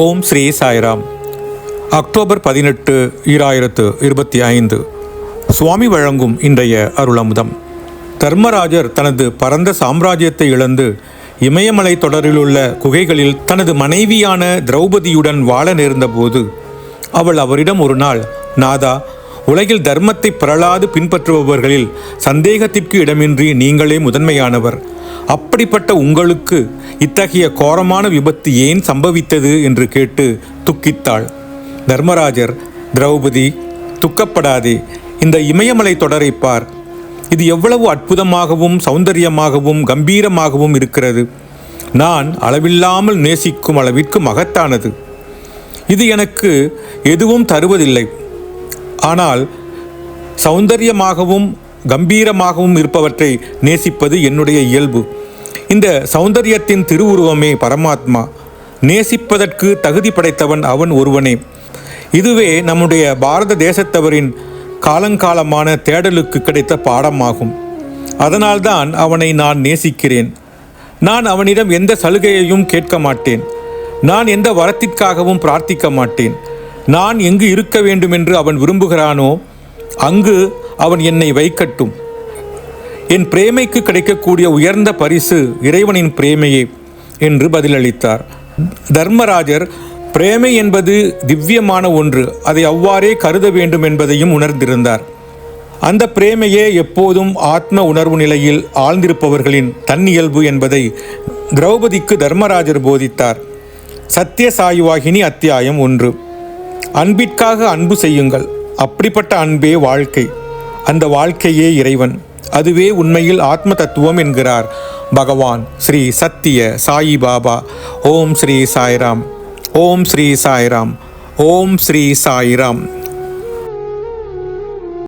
ஓம் Sri Sairam. October பதினெட்டு ஈராயிரத்து இருபத்தி ஐந்து சுவாமி வழங்கும் இன்றைய அருளமுதம். தர்மராஜர் தனது பரந்த சாம்ராஜ்யத்தை இழந்து இமயமலை தொடரிலுள்ள குகைகளில் தனது மனைவியான திரௌபதியுடன் வாழ நேர்ந்தபோது அவள் அவரிடம் ஒரு நாள் நாதா உலகில் தர்மத்தை பரளாது பின்பற்றுபவர்களில் சந்தேகத்திற்கு இடமின்றி நீங்களே முதன்மையானவர். அப்படிப்பட்ட உங்களுக்கு இத்தகைய கோரமான விபத்து ஏன் சம்பவித்தது என்று கேட்டு துக்கித்தாள். தர்மராஜர் திரௌபதி துக்கப்படாதே இந்த இமயமலை தொடரை பார். இது எவ்வளவு அற்புதமாகவும் சௌந்தரியமாகவும் கம்பீரமாகவும் இருக்கிறது. நான் அளவில்லாமல் நேசிக்கும் அளவிற்கு மகத்தானது. இது எனக்கு எதுவும் தருவதில்லை. ஆனால் சௌந்தரியமாகவும் கம்பீரமாகவும் இருப்பவற்றை நேசிப்பது என்னுடைய இயல்பு. இந்த சௌந்தரியத்தின் திருவுருவமே பரமாத்மா. நேசிப்பதற்கு தகுதி படைத்தவன் அவன் ஒருவனே. இதுவே நம்முடைய பாரத தேசத்தவரின் காலங்காலமான தேடலுக்கு கிடைத்த பாடமாகும். அதனால்தான் அவனை நான் நேசிக்கிறேன். நான் அவனிடம் எந்த சலுகையையும் கேட்க மாட்டேன். நான் எந்த வரத்திற்காகவும் பிரார்த்திக்க மாட்டேன். நான் எங்கு இருக்க வேண்டுமென்று அவன் விரும்புகிறானோ அங்கு அவன் என்னை வைக்கட்டும். என் பிரேமைக்கு கிடைக்கக்கூடிய உயர்ந்த பரிசு இறைவனின் பிரேமையே என்று பதிலளித்தார். தர்மராஜர் பிரேமை என்பது திவ்யமான ஒன்று அதை அவ்வாறே கருத வேண்டும் என்பதையும் உணர்ந்திருந்தார். அந்த பிரேமையே எப்போதும் ஆத்ம உணர்வு நிலையில் ஆழ்ந்திருப்பவர்களின் தன்னியல்பு என்பதை திரௌபதிக்கு தர்மராஜர் போதித்தார். சத்தியசாயுவாகினி அத்தியாயம் ஒன்று. அன்பிற்காக அன்பு செய்யுங்கள். அப்படிப்பட்ட அன்பே வாழ்க்கை. அந்த வாழ்க்கையே இறைவன். அதுவே உண்மையில் ஆத்ம தத்துவம் என்கிறார். பகவான் ஸ்ரீ சத்திய சாயி பாபா. ஓம் ஸ்ரீ சாய்ராம். ஓம் ஸ்ரீ சாய்ராம். ஓம் ஸ்ரீ சாய்ராம்.